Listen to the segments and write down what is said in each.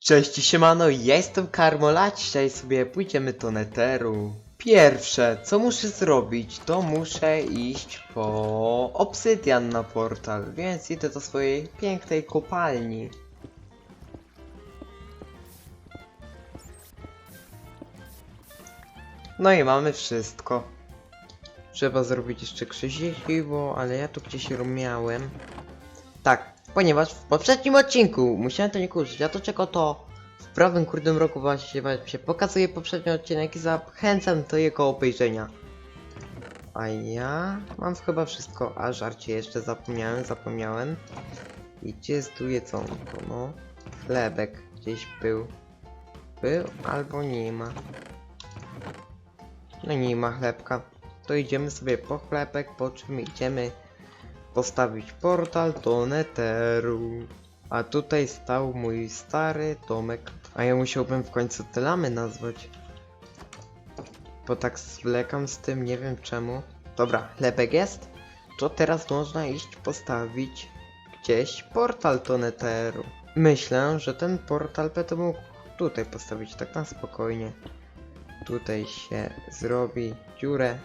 Cześć, siemano, ja jestem Karmola, dzisiaj sobie pójdziemy do Netheru. Pierwsze, co muszę zrobić, to muszę iść po obsydian na portal, więc idę do swojej pięknej kopalni. No i mamy wszystko. Trzeba zrobić jeszcze krzyżiwo, ale ja tu gdzieś miałem. Tak, ponieważ w poprzednim odcinku musiałem to nie kurzyć, a to czego to w prawym kurdym roku właśnie się pokazuje poprzedni odcinek i zachęcam do jego obejrzenia. A ja mam chyba wszystko, a żarcie jeszcze zapomniałem, zapomniałem. I gdzie jest tu jedzonko, no? Chlebek gdzieś był. Był albo nie ma. No nie ma chlebka. To idziemy sobie po chlebek, po czym idziemy postawić portal do Netheru. A tutaj stał mój stary domek. A ja musiałbym w końcu tylamy nazwać. Bo tak zwlekam z tym, nie wiem czemu. Dobra, chlebek jest. To teraz można iść postawić gdzieś portal do Netheru. Myślę, że ten portal będę mógł tutaj postawić, tak na spokojnie. Tutaj się zrobi dziurę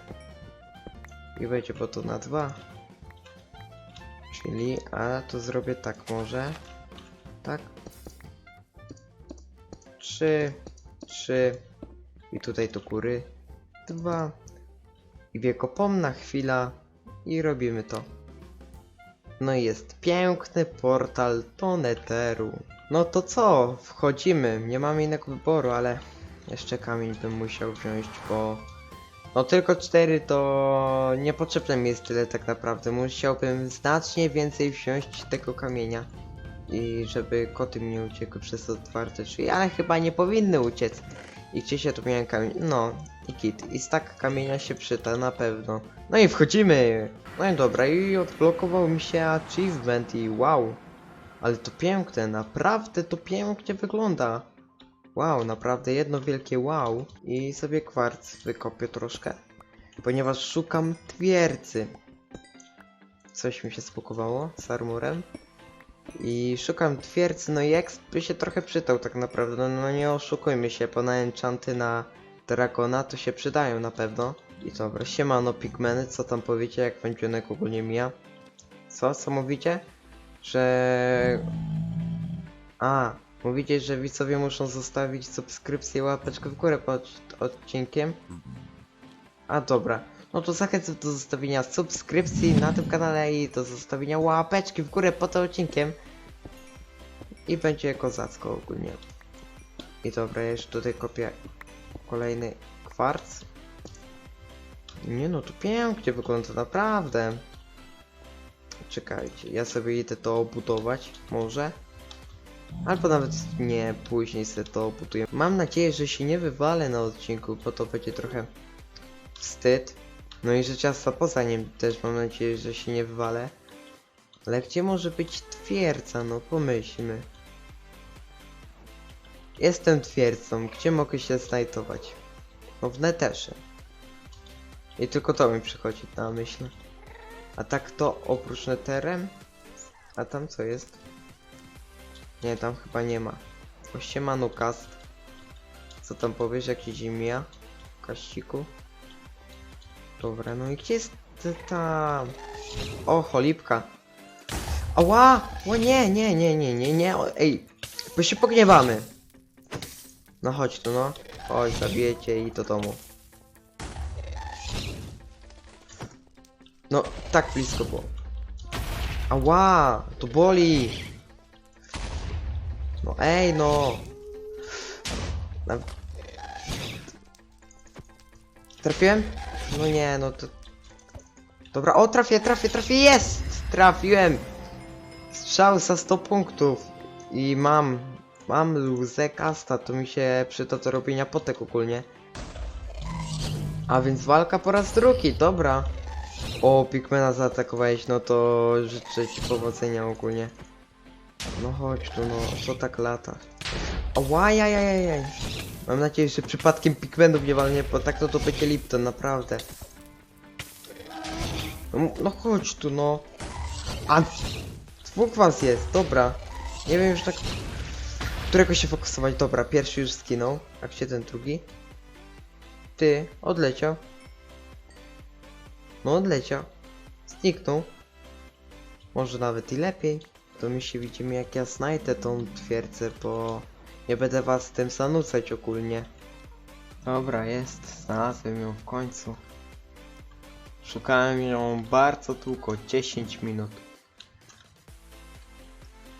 i będzie po to na dwa. Czyli, a to zrobię tak może. Tak. Trzy, trzy. I tutaj to góry. Dwa. I wiekopomna chwila. I robimy to. No i jest piękny portal do Netheru. No to co? Wchodzimy. Nie mamy innego wyboru, ale jeszcze kamień bym musiał wziąć, bo no tylko 4 to niepotrzebne mi jest tyle tak naprawdę. Musiałbym znacznie więcej wziąć tego kamienia. I żeby koty mi nie uciekły przez otwarte drzwi, ale chyba nie powinny uciec. I gdzieś ja tu miałem kamień. No, i kit. I stak kamienia się przyda na pewno. No i wchodzimy! No i dobra, i odblokował mi się achievement i wow. Ale to piękne, naprawdę to pięknie wygląda. Wow, naprawdę jedno wielkie wow. I sobie kwarc wykopię troszkę. Ponieważ szukam twierdzy. Coś mi się spukowało z armorem. I szukam twierdzy, no i exp by się trochę przydał tak naprawdę. No, no nie oszukujmy się, bo na enchanty na dragona to się przydają na pewno. I dobra, siemano pigmeny, co tam powiecie, jak wędzionek ogólnie mija? Co? Co mówicie? Że... A, Mówicie, że widzowie muszą zostawić subskrypcję, łapeczkę w górę pod odcinkiem? A dobra, no to zachęcam do zostawienia subskrypcji na tym kanale i do zostawienia łapeczki w górę pod odcinkiem. I będzie kozacko ogólnie. I dobra, jeszcze tutaj kopię kolejny kwarc. Nie no, to pięknie wygląda, naprawdę. Czekajcie, ja sobie idę to obudować, może? Albo nawet nie, później sobie to obuduję. Mam nadzieję, że się nie wywalę na odcinku, bo to będzie trochę wstyd. No i że ciasta poza nim też mam nadzieję, że się nie wywalę. Ale gdzie może być twierdza? No pomyślmy. Jestem twierdzą, gdzie mogę się znajdować? No w neterze. I tylko to mi przychodzi na myśl. A tak to oprócz neterem? A tam co jest? Nie, tam chyba nie ma. Siemano cast. Co tam powiesz, jak ci mija? Kaściku? Dobra, no i gdzie jest tam? O, cholipka. Ała! O nie, nie, nie, nie, nie, nie, o, ej! Bo się pogniewamy. No chodź tu, no. Chodź, zabijecie i do domu. No, tak blisko było. Ała! To boli! No ej no! Trafiłem? No nie, no to... Dobra, o trafię, trafię, trafię, jest! Trafiłem! Strzał za 100 punktów. I mam, mam luzę kasta, to mi się przyda do robienia potek ogólnie. A więc walka po raz drugi, dobra. O, Pigmana zaatakowałeś, no to życzę ci powodzenia ogólnie. No chodź tu, no, co tak lata? Ałajajajajaj. Mam nadzieję, że przypadkiem pigmentów nie walnie, bo tak to to będzie Lipton, naprawdę. No, no chodź tu, no. A, dwóch was jest, dobra. Nie wiem już tak... którego się fokusować? Dobra, pierwszy już skinął. A gdzie ten drugi? Ty, odleciał. No odleciał. Zniknął. Może nawet i lepiej. To my się widzimy jak ja znajdę tą twierdzę, bo nie będę was tym zanucać ogólnie. Dobra, jest. Znalazłem ją w końcu. Szukałem ją bardzo długo, 10 minut.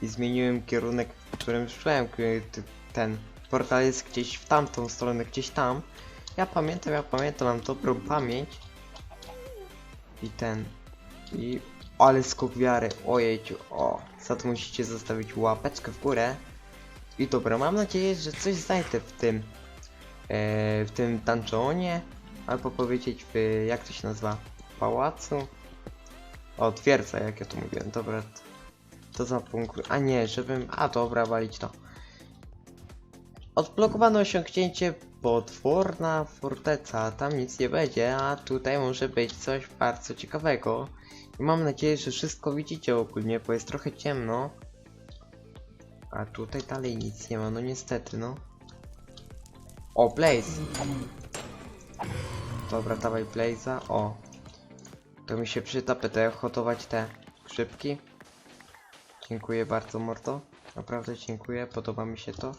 I zmieniłem kierunek, w którym szłem. Ten portal jest gdzieś w tamtą stronę, gdzieś tam. Ja pamiętam, ja pamiętam, mam dobrą pamięć. I ten. I... Ale skok wiary, ojejciu, o. Za to musicie zostawić łapeczkę w górę. I dobra, mam nadzieję, że coś znajdę w tym. E, w tym dungeonie. Albo powiedzieć w... jak to się nazywa? Pałacu? O, twierdza, jak ja to mówiłem. Dobra, to, to za punkt. A nie, żebym... A dobra, walić to. Odblokowano osiągnięcie potworna forteca. Tam nic nie będzie, a tutaj może być coś bardzo ciekawego. Mam nadzieję, że wszystko widzicie ogólnie, bo jest trochę ciemno. A tutaj dalej nic nie ma, no niestety, no. O, Blaze! Dobra, dawaj Blaze'a, o. To mi się przyda, będę hotować te grzybki. Dziękuję bardzo, Morto. Naprawdę dziękuję, podoba mi się to.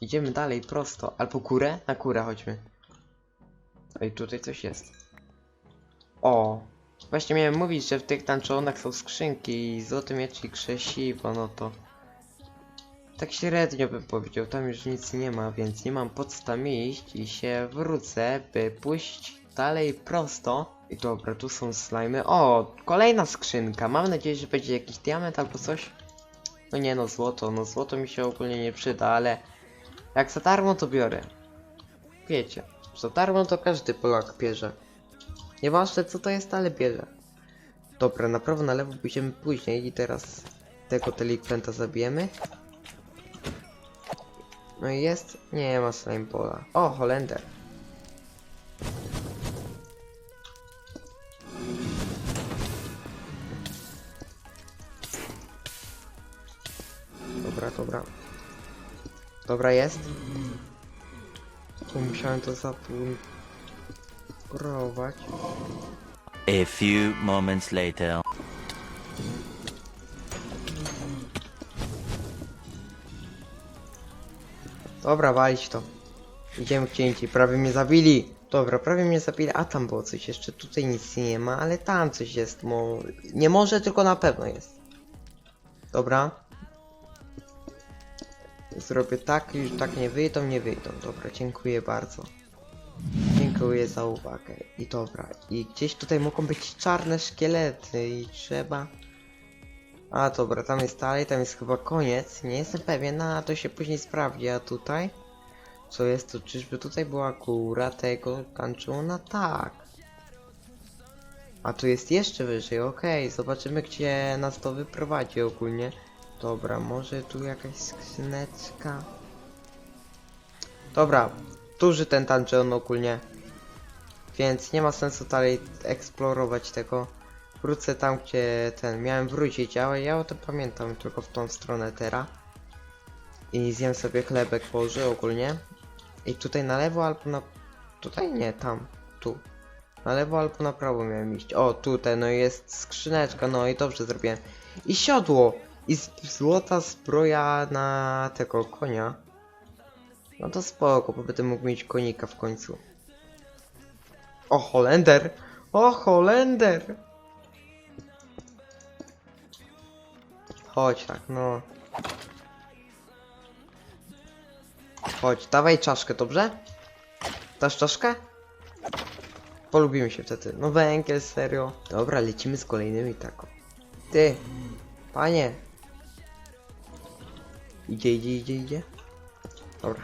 Idziemy dalej, prosto. Albo górę? Na górę chodźmy. Oj, tutaj coś jest. O! Właśnie miałem mówić, że w tych dungeonach są skrzynki i złoty miecz i krzesiwo, no to... Tak średnio bym powiedział, tam już nic nie ma, więc nie mam po co tam iść i się wrócę, by pójść dalej prosto. I dobra, tu są slimy. O, kolejna skrzynka. Mam nadzieję, że będzie jakiś diament albo coś. No nie no, złoto. No złoto mi się ogólnie nie przyda, ale jak za darmo to biorę. Wiecie, za darmo to każdy Polak bierze. Nieważne co to jest, ale bierze. Dobra, na prawo, na lewo pójdziemy później i teraz tego delikwenta zabijemy. No i jest? Nie ma slime pola. O, Holender. Dobra, dobra. Dobra, jest. Tu musiałem to zapunkrować. A few moments later. Dobra, walić to. Idziemy gdzie indziej, prawie mnie zabili. Dobra, prawie mnie zabili, a tam było coś jeszcze, tutaj nic nie ma, ale tam coś jest, mo... Nie może, tylko na pewno jest. Dobra. Zrobię tak, już tak nie wyjdą, nie wyjdą. Dobra, dziękuję bardzo. Dziękuję za uwagę. I dobra, i gdzieś tutaj mogą być czarne szkielety i trzeba... A dobra, tam jest dalej, tam jest chyba koniec. Nie jestem pewien, no, a to się później sprawdzi. A tutaj? Co jest to? Czyżby tutaj była góra tego kanczuna? Tak. A tu jest jeszcze wyżej, okej. Zobaczymy gdzie nas to wyprowadzi ogólnie. Dobra, może tu jakaś skrzyneczka. Dobra, duży ten dungeon ogólnie. Więc nie ma sensu dalej eksplorować tego. Wrócę tam, gdzie ten miałem wrócić, ale ja o tym pamiętam, tylko w tą stronę teraz. I zjem sobie chlebek Boży ogólnie. I tutaj na lewo albo na... Tutaj? Nie, tam. Tu. Na lewo albo na prawo miałem iść. O, tutaj, no jest skrzyneczka, no i dobrze zrobiłem. I siodło! I złota zbroja na tego konia. No to spoko, bo będę mógł mieć konika w końcu. O, Holender! O, Holender! Chodź tak, no. Chodź, dawaj czaszkę, dobrze? Dasz czaszkę? Polubimy się wtedy. No węgiel, serio. Dobra, lecimy z kolejnymi tako. Ty, panie. Idzie, idzie, idzie, idzie. Dobra.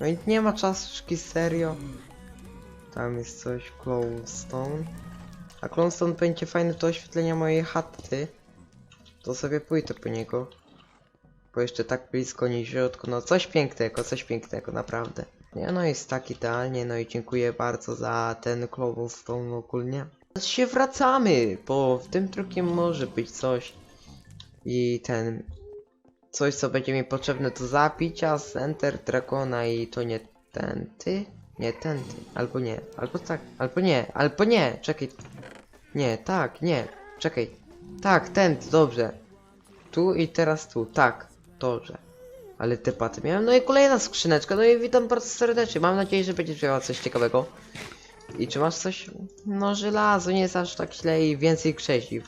No i nie ma czaszki, serio. Tam jest coś, glowstone. A Clonstone będzie fajny do oświetlenia mojej chaty. To sobie pójdę po niego. Bo jeszcze tak blisko nie środku. No coś pięknego, coś pięknego, naprawdę. Nie no jest tak idealnie, no i dziękuję bardzo za ten Clonstone ogólnie. się wracamy, bo w tym drukiem może być coś. I ten... Coś, co będzie mi potrzebne do zabicia z Enter Dragona i to nie ten ty? Nie ten ty. Albo nie. Albo tak. Albo nie. Albo nie. Czekaj. Nie, tak, nie. Czekaj. Tak, ten, dobrze. Tu i teraz tu. Tak, dobrze. Ale te paty miałem. No i kolejna skrzyneczka. No i witam bardzo serdecznie. Mam nadzieję, że będziesz miała coś ciekawego. I czy masz coś? No żelazo nie jest aż tak źle i więcej krzesiw.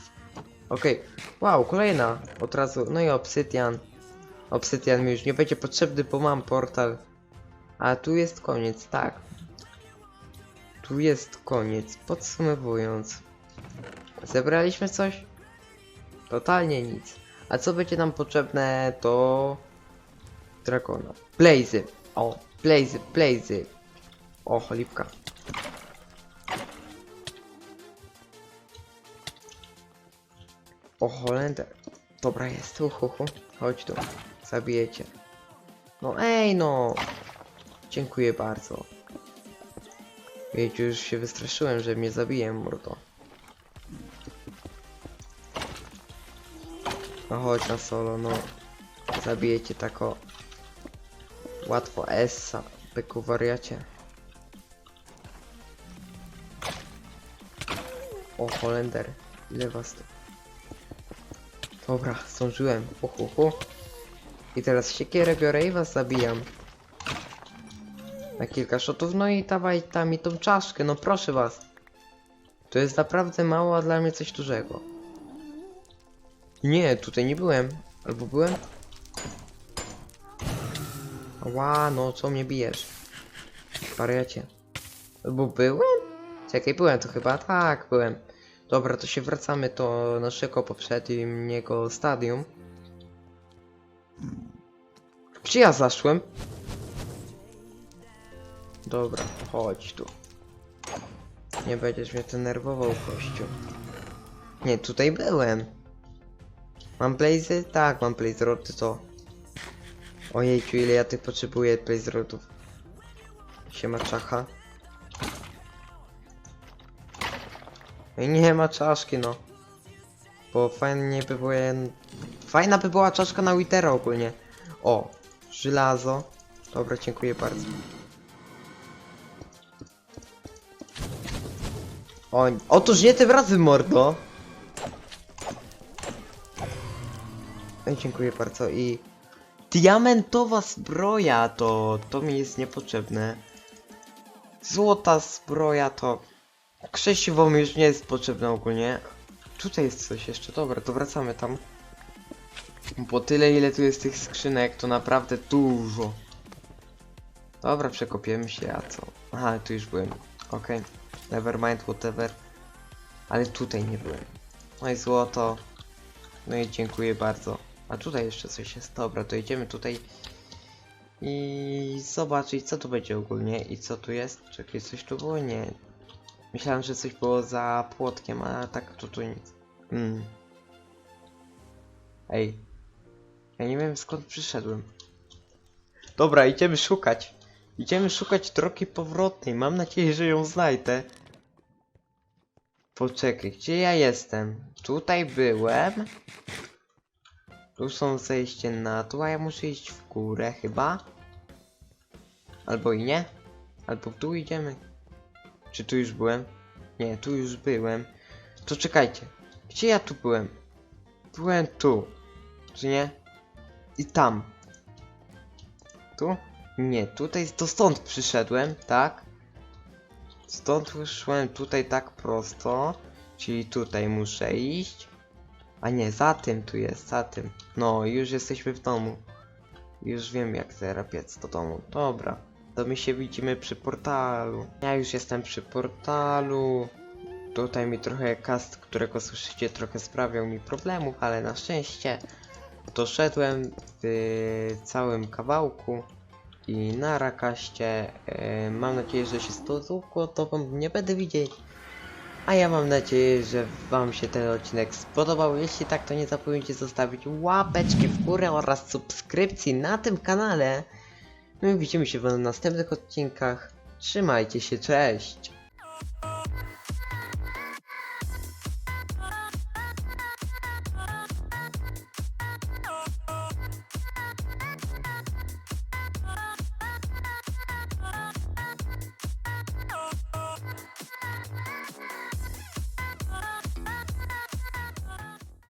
Okej. Wow, kolejna. Od razu. No i obsydian. Obsydian mi już nie będzie potrzebny, bo mam portal. A tu jest koniec, tak. Tu jest koniec. Podsumowując. Zebraliśmy coś? Totalnie nic. A co będzie nam potrzebne to... Dragona. Blazy. O, blazy, blazy. O, cholipka. O, Holender. Dobra jest, uhuhu. Chodź tu. Zabijecie. No ej no. Dziękuję bardzo. Wiecie, już się wystraszyłem, że mnie zabiję, mordo. No chodź na solo, no. Zabijecie tako. Łatwo Essa, byku wariacie. O, Holender. Ile was tu? Dobra, zdążyłem. Uhuhu. I teraz siekierę biorę i was zabijam. Na kilka shotów, no i dawaj tam mi tą czaszkę, no proszę was. To jest naprawdę mało, a dla mnie coś dużego. Nie, tutaj nie byłem. Albo byłem? Ła, no co mnie bijesz? Wariacie. Albo byłem? Czekaj, byłem to chyba, tak, byłem. Dobra, to się wracamy do naszego poprzedniego stadium. Gdzie ja zaszłem? Dobra, chodź tu. Nie będziesz mnie denerwował, kościół. Nie, tutaj byłem. Mam blazy? Tak, mam blaze roty, to... Ojejciu, ile ja tych potrzebuję blaze rotów. Siema czacha. I nie ma czaszki, no. Bo fajnie by było... Fajna by była czaszka na Witera ogólnie. O, żelazo. Dobra, dziękuję bardzo. O, otóż nie tym razem, mordo! Dziękuję bardzo i... Diamentowa zbroja to... to mi jest niepotrzebne. Złota zbroja to... Krzesiwo mi już nie jest potrzebne ogólnie. Tutaj jest coś jeszcze, dobra, to wracamy tam. Bo tyle ile tu jest tych skrzynek, to naprawdę dużo. Dobra, przekopiemy się, a co? Aha, tu już byłem. Okej, never mind, whatever. Ale tutaj nie byłem. No i złoto. No i dziękuję bardzo. A tutaj jeszcze coś jest. Dobra, to idziemy tutaj. I zobaczyć co tu będzie ogólnie i co tu jest. Czekaj, coś tu było? Nie. Myślałem, że coś było za płotkiem, a tak to tu nic. Mm. Ej. Ja nie wiem skąd przyszedłem. Dobra, idziemy szukać. Idziemy szukać drogi powrotnej. Mam nadzieję, że ją znajdę. Poczekaj, gdzie ja jestem? Tutaj byłem. Tu są zejście na dół, a ja muszę iść w górę chyba. Albo i nie. Albo dół idziemy. Czy tu już byłem? Nie, tu już byłem. To czekajcie. Gdzie ja tu byłem? Byłem tu. Czy nie? I tam. Tu? Nie, tutaj to stąd przyszedłem, tak? Stąd wyszłem tutaj tak prosto. Czyli tutaj muszę iść. A nie, za tym tu jest, za tym. No, już jesteśmy w domu. Już wiem jak teraz biec do domu. Dobra, to my się widzimy przy portalu. Ja już jestem przy portalu. Tutaj mi trochę cast, którego słyszycie, trochę sprawiał mi problemów, ale na szczęście doszedłem w całym kawałku i na rakaście. E, mam nadzieję, że się z tą tobą nie będę widzieć. A ja mam nadzieję, że wam się ten odcinek spodobał. Jeśli tak, to nie zapomnijcie zostawić łapeczki w górę oraz subskrypcji na tym kanale. No i widzimy się w następnych odcinkach. Trzymajcie się, cześć!